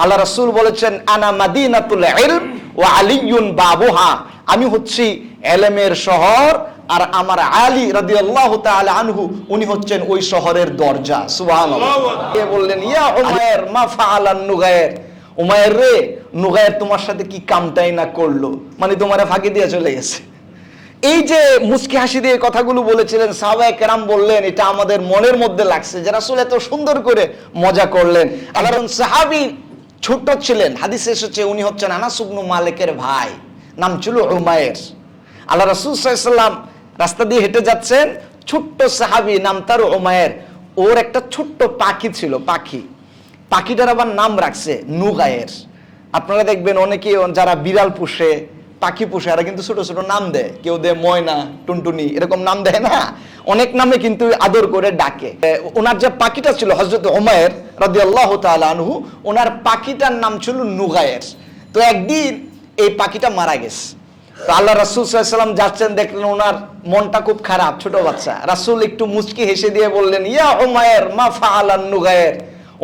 আল্লাহ রাসূল বলেছেন আনা মাদিনাতুল ইলম ওয়া আলিয়ুন বাবুহা। আমি হচ্ছি এলেমের শহর আর আমার আলী রাদিয়াল্লাহু তাআলা আনহু উনি হচ্ছেন ওই শহরের দরজা। সুবহানাল্লাহ। কে বললেন ইয়া উমায়ের মা ফাআলান নুগায়ের। উমায়ের রে নুগায়ের তোমার সাথে কি কামটাই না করল? মানে তোমারে ফাঁকি দিয়ে চলে গেছে। এই যে মুচকি হাসি দিয়ে কথাগুলো বলেছিলেন সাহাবায়ে কেরাম বললেন এটা আমাদের মনের মধ্যে লাগছে যে রাসূল এত সুন্দর করে মজা করলেন। আল্লাহ সাহাবী ছোট ছিলেন। হাদিসে এসেছে, উনি হচ্ছেন আনাস ইবনু মালিকের ভাই। নাম ছিল উমায়ের আল্লাহ রাসূল সাল্লাল্লাহু রাস্তা দিয়ে হেঁটে যাচ্ছেন, ছোট্ট সাহাবী নাম তার উমায়ের ওর একটা ছোট্ট পাখি ছিল, পাখি। পাখিটার আবার নাম রাখছে নুগায়ের। আপনারা দেখবেন অনেকে যারা বিড়াল পুষে, পাখি পুষে, এরা কিন্তু ছোট ছোট নাম দেয়। কেউ দেয় ময়না, টুনটুনি, এরকম নাম দেয় না। অনেক নামে কিন্তু আদর করে ডাকে। ওনার যে পাখিটা ছিল হজরত ওমায়ের রাদি আল্লাহ আনহু, ওনার পাখিটার নাম ছিল নুগায়ের। তো একদিন এই পাখিটা মারা গেছে। তো আল্লাহ রাসুল সাল্লাম যাচ্ছেন, দেখলেন ওনার মনটা খুব খারাপ, ছোট বাচ্চা। রাসুল একটু মুচকি হেসে দিয়ে বললেন, ইয়া ওমায়ের মা ফাআলান নুগায়ের।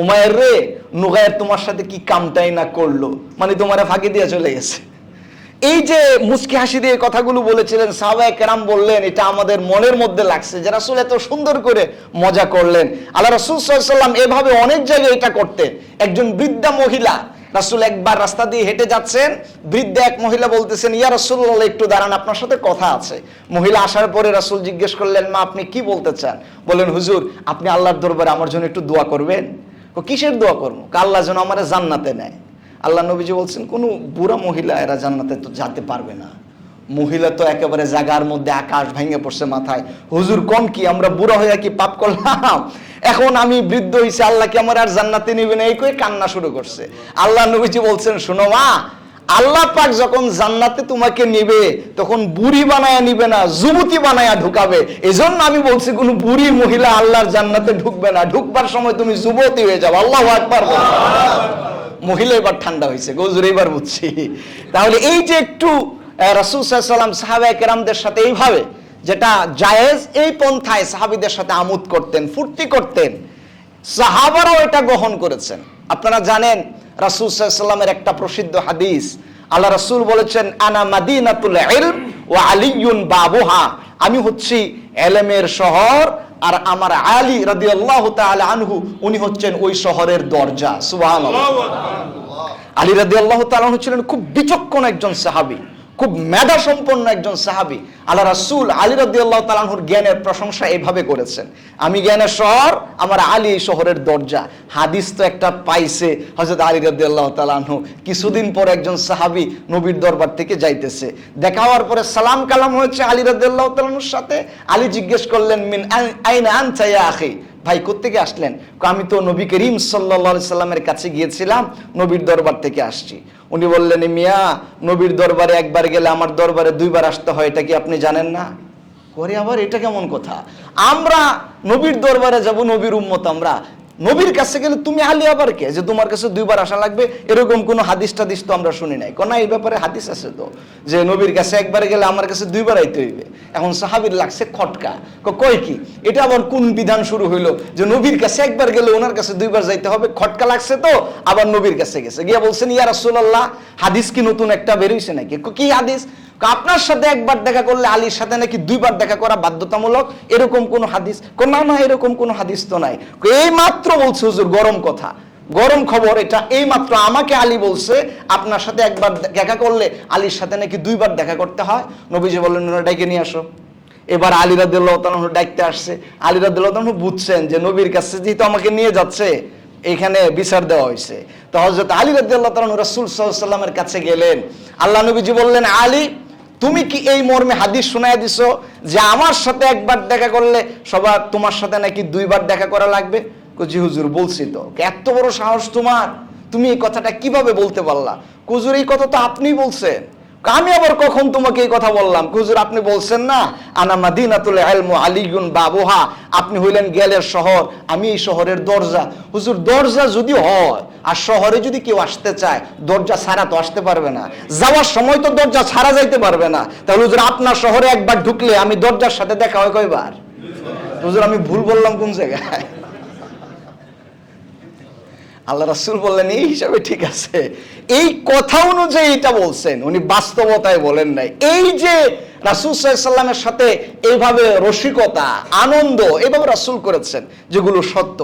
উমায়ের রে, নুগায়ের তোমার সাথে কি কামটাই না করল? মানে তোমারে ফাঁকি দিয়ে চলে গেছে। এই যে মুচকি হাসি দিয়ে কথাগুলো বলেছিলেন, সাহাবায়ে কেরাম বললেন, এটা আমাদের মনের মধ্যে লাগছে যে রাসূল এত সুন্দর করে মজা করলেন। আল্লাহ রাসূল সাল্লাম এভাবে অনেক জায়গায় এটা করতেন। একজন বৃদ্ধা মহিলা, রাসূল একবার রাস্তা দিয়ে হেঁটে যাচ্ছেন, বৃদ্ধা এক মহিলা বলতেছেন, ইয়া রাসূলুল্লাহ, একটু দাঁড়ান, আপনার সাথে কথা আছে। মহিলা আসার পরে রাসুল জিজ্ঞেস করলেন, মা, আপনি কি বলতে চান? বলেন হুজুর, আপনি আল্লাহর দরবারে আমার জন্য একটু দোয়া করবেন? কিসের দোয়া করব? আল্লাহ যেন আমার জান্নাতে নেয়। আল্লাহ নবীজি বলছেন, কোনো বুড়া মহিলা এরা জান্নাতে তো যেতে পারবে না। মহিলা তো একেবারে জাগার মধ্যে আকাশ ভেঙে পড়ছে মাথায়। হুজুর কম কি? আমরা বুড়া হয়ে কি পাপ করলাম? এখন আমি বৃদ্ধ হয়েছি আল্লাহ কি আমার আর জান্নাতে নিবে না? এই করে কান্না শুরু করছে। আল্লাহ নবীজি বলছেন, শোনো মা, আল্লাহ পাক যখন জান্নাতে তোমাকে নিবে, তখন বুড়ি বানায়া নিবে না, যুবতী বানায়া ঢুকাবে। এজন্য আমি বলছি, কোন বুড়ি মহিলা আল্লাহর জান্নাতে ঢুকবে না। ঢুকবার সময় তুমি যুবতী হয়ে যাবে আল্লাহ আকবার। মহিলা এবার ঠান্ডা হয়েছে, গজুর এবার বুঝছি। তাহলে এই যে একটু রাসুল সাল্লাম সাহাবায়ে কেরামদের সাথে এইভাবে, যেটা জায়েজ, এই পন্থায় সাহাবিদের সাথে আমোদ করতেন, ফুর্তি করতেন, সাহাবারাও এটা গ্রহণ করেছেন। আপনারা জানেন, রাসুল সাল্লামের একটা প্রসিদ্ধ হাদিস, আল্লাহ রাসূল বলেছেন, আনা মাদিনাতুল ইলম ওয়া আলিয়ুন বাবুহা। আমি হচ্ছি এলেমের শহর আর আমার আলী রাদি আল্লাহ আনহু উনি হচ্ছেন ওই শহরের দরজা। সুবাহ আলী রাদি আল্লাহ তালু ছিলেন খুব বিচক্ষণ একজন সাহাবী। খুব মেধা সম্পন্ন একজন সাহাবী। আল্লাহ রাসূল আলী রাদিয়াল্লাহু তাআলা আনহুর জ্ঞানের প্রশংসা এভাবে করেছেন। আমি জ্ঞানের শহর, আমার আলী শহরের দরজা। হাদিস তো একটা পাইছে হযরত আলী রাদিয়াল্লাহু তাআলা আনহু। কিছুদিন পর একজন সাহাবী নবীর দরবার থেকে যাইতেছে। দেখা হওয়ার পরে সালাম কালাম হয়েছে আলী রাদিয়াল্লাহু তাআলা আনহুর সাথে। আলী জিজ্ঞেস করলেন, মিন আইন আইনা আনতা ইয়া আখি? ভাই কোথেকে আসলেন? আমি তো নবী করিম সাল্লা সাল্লামের কাছে গিয়েছিলাম, নবীর দরবার থেকে আসছি। উনি বললেন মিয়া, নবীর দরবারে একবার গেলে আমার দরবারে দুইবার আসতে হয়, এটা কি আপনি জানেন না? করে আবার এটা কেমন কথা? আমরা নবীর দরবারে যাব, নবীর উম্মত আমরা। নবীর কাছে গেলে তুমি আলী আবার কে? যে তোমার কাছে দুইবার আসা লাগবে, এরকম কোনো হাদিস টাদিস তো আমরা শুনি নাই। কোন এই ব্যাপারে হাদিস আছে তো? যে নবীর কাছে একবার গেলে আমার কাছে দুইবার আইতে হইবে। এখন সাহাবীর লাগছে খটকা। কয় কি? এটা আবার কোন বিধান শুরু হইল? যে নবীর কাছে একবার গেলে ওনার কাছে দুইবার যাইতে হবে, খটকা লাগছে তো, আবার নবীর কাছে গেছে। গিয়া বলছেন, ইয়া রাসূলুল্লাহ, হাদিস কি নতুন একটা বেরোইছে নাকি? ক- হাদিস? আপনার সাথে একবার দেখা করলে আলীর সাথে নাকি দুইবার দেখা করা বাধ্যতামূলক? এরকম কোন হাদিস? না না, এরকম কোন হাদিস তো নাই। এই মাত্র বলছে হুজুর, গরম কথা। গরম খবর, এটা এই মাত্র আমাকে আলী বলছে, আপনার সাথে একবার দেখা করলে আলীর সাথে নাকি দুইবার দেখা করতে হয়? নবীজি বললেন ডাইকে নিয়ে আসো। এবার আলী রাদিল্লাহ তালন ডাকতে আসছে। আলী রাদিল্লাহ তালন বুঝছেন যে নবীর কাছে যেহেতু আমাকে নিয়ে যাচ্ছে, এখানে বিচার দেওয়া হয়েছে। তো হজরত আলী রাদিল্লাহ তালন রাসূল সাল্লামের কাছে গেলেন। আল্লাহ নবীজি বললেন, আলী তুমি কি এই মর্মে হাদিস শোনায় দিছো যে আমার সাথে একবার দেখা করলে সবার তোমার সাথে নাকি দুইবার দেখা করা লাগবে? কুজি হুজুর, বলছি তো। এত বড় সাহস তোমার। তুমি এই কথাটা কীভাবে বলতে পারলা? কুজুর এই কথা তো আপনিই বলছেন। আমি আবার কখন তোমাকে এই কথা বললাম? হুজুর, আপনি বলছেন না, আনা মাদিনাতুল ইলমু আলিগুন বাবুহা আপনি হইলেন গেলের শহর, আমি এই শহরের দরজা। হুজুর, দরজা যদি হয়, আর শহরে যদি কেউ আসতে চায়, দরজা ছাড়া তো আসতে পারবে না। যাওয়ার সময় তো দরজা ছাড়া যাইতে পারবে না। তাহলে হুজুর, আপনার শহরে একবার ঢুকলে আমি দরজার সাথে দেখা হয় কয়বার? হুজুর, আমি ভুল বললাম কোন জায়গায়? আল্লাহ রাসুল বললেন, এই হিসাবে ঠিক আছে। এই কথা অনুযায়ী এটা বলছেন। উনি বাস্তবতায় বলেন নাই। এই যে রাসুল সাল্লামের সাথে এইভাবে রসিকতা, আনন্দ এভাবে রাসুল করেছেন, যেগুলো সত্য।